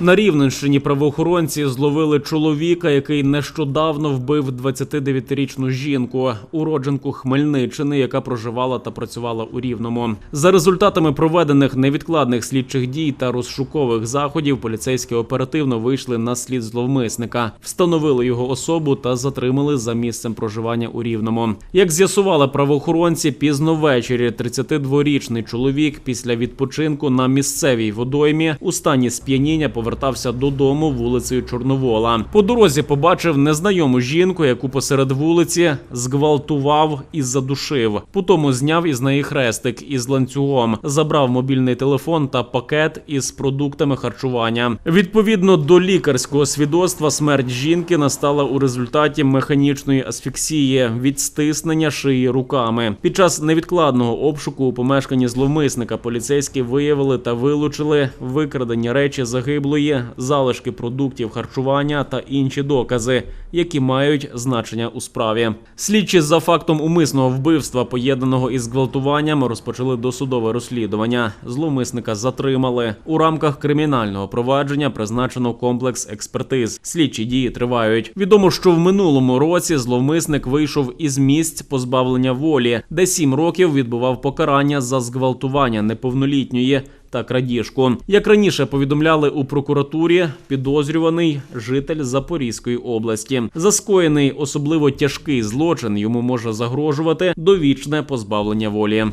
На Рівненщині правоохоронці зловили чоловіка, який нещодавно вбив 29-річну жінку, уродженку Хмельниччини, яка проживала та працювала у Рівному. За результатами проведених невідкладних слідчих дій та розшукових заходів, поліцейські оперативно вийшли на слід зловмисника, встановили його особу та затримали за місцем проживання у Рівному. Як з'ясували правоохоронці, пізно ввечері 32-річний чоловік після відпочинку на місцевій водоймі у стані сп'яніння повертався додому вулицею Чорновола. По дорозі побачив незнайому жінку, яку посеред вулиці зґвалтував і задушив. Потім зняв із неї хрестик із ланцюгом, забрав мобільний телефон та пакет із продуктами харчування. Відповідно до лікарського свідоцтва, смерть жінки настала у результаті механічної асфіксії від стиснення шиї руками. Під час невідкладного обшуку у помешканні зловмисника поліцейські виявили та вилучили викрадені речі загиблої, залишки продуктів харчування та інші докази, які мають значення у справі. Слідчі за фактом умисного вбивства, поєднаного із гвалтуванням, розпочали досудове розслідування. Зловмисника затримали у рамках кримінального провадження. Призначено комплекс експертиз. Слідчі дії тривають. Відомо, що в минулому році зловмисник вийшов із місць позбавлення волі, де сім років відбував покарання за зґвалтування неповнолітньої та крадіжку. Як раніше повідомляли у прокуратурі, підозрюваний житель Запорізької області. За скоєний особливо тяжкий злочин йому може загрожувати довічне позбавлення волі.